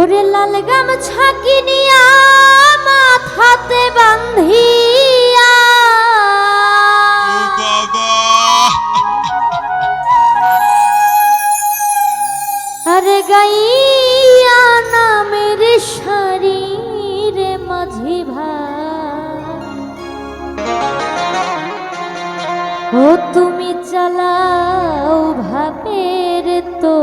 ওরে লাল গামছা কিনিয়া মাথাতে বান্ধিয়া। আরে গাইয়া নামের শরীরে মাঝি ভাই। ও তুমি চালাও ভাবের তো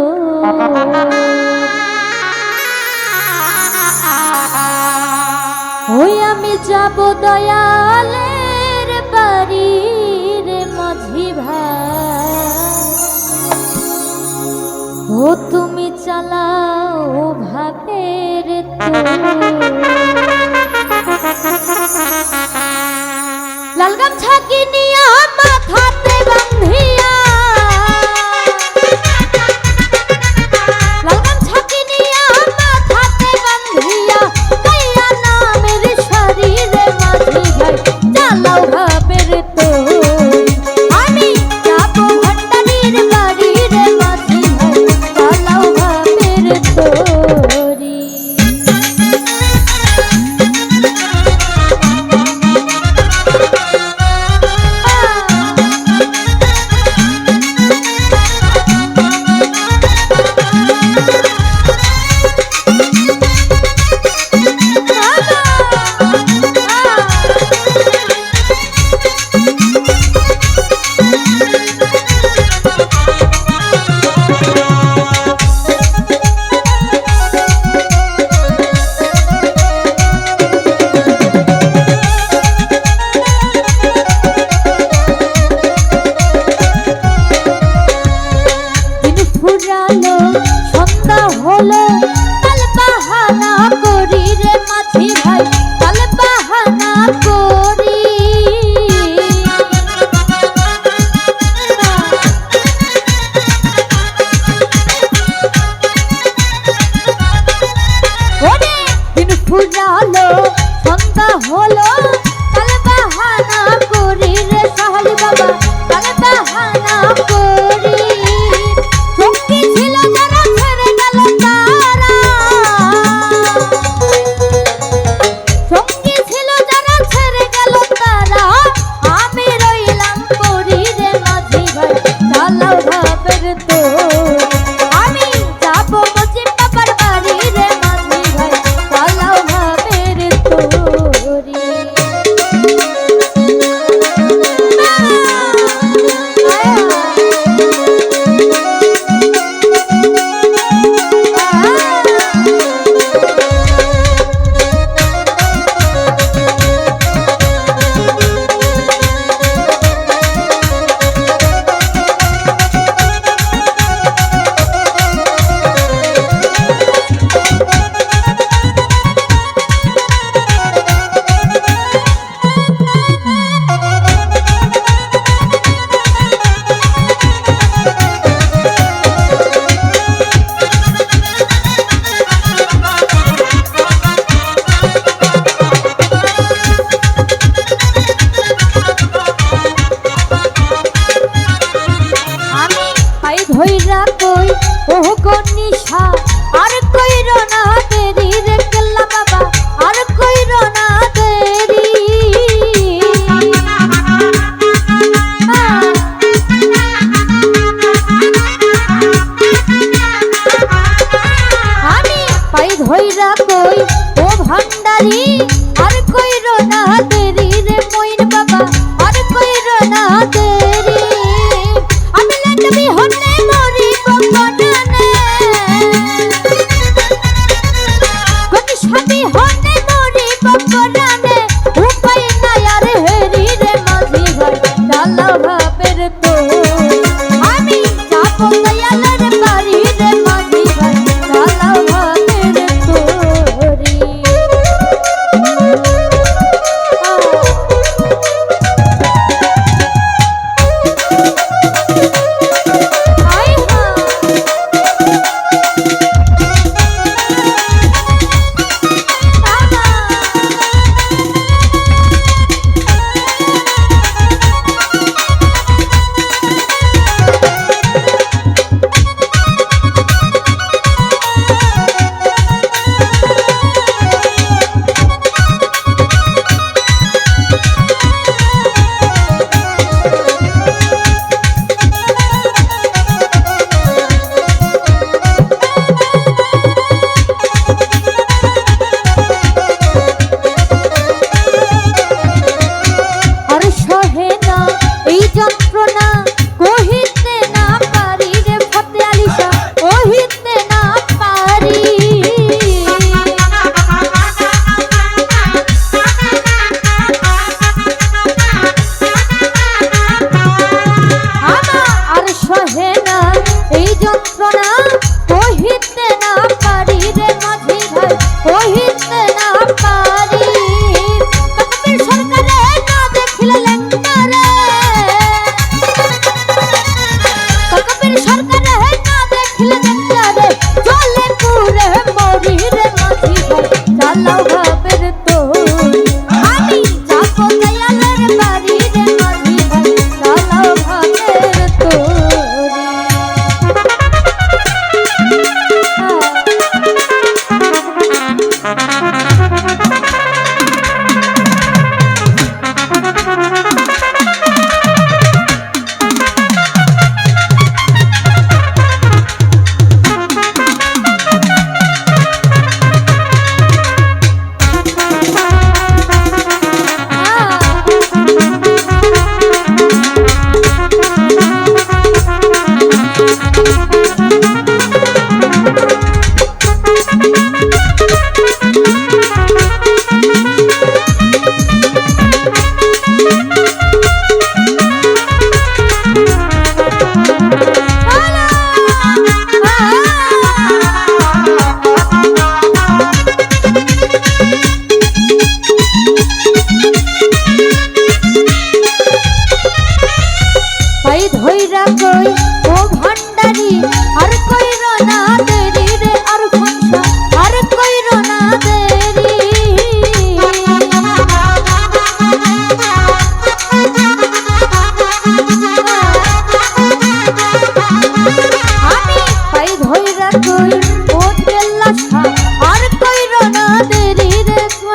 ওই আমি যাব দয়ালের বাড়ির মাঝি ভাই। ও তুমি চালাও ভাবের লালগাম ছাকি নিয়া মাথাতে হলো কালে বাহানা করি রে সাহলি বাবা কালে বাহানা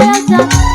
বেজা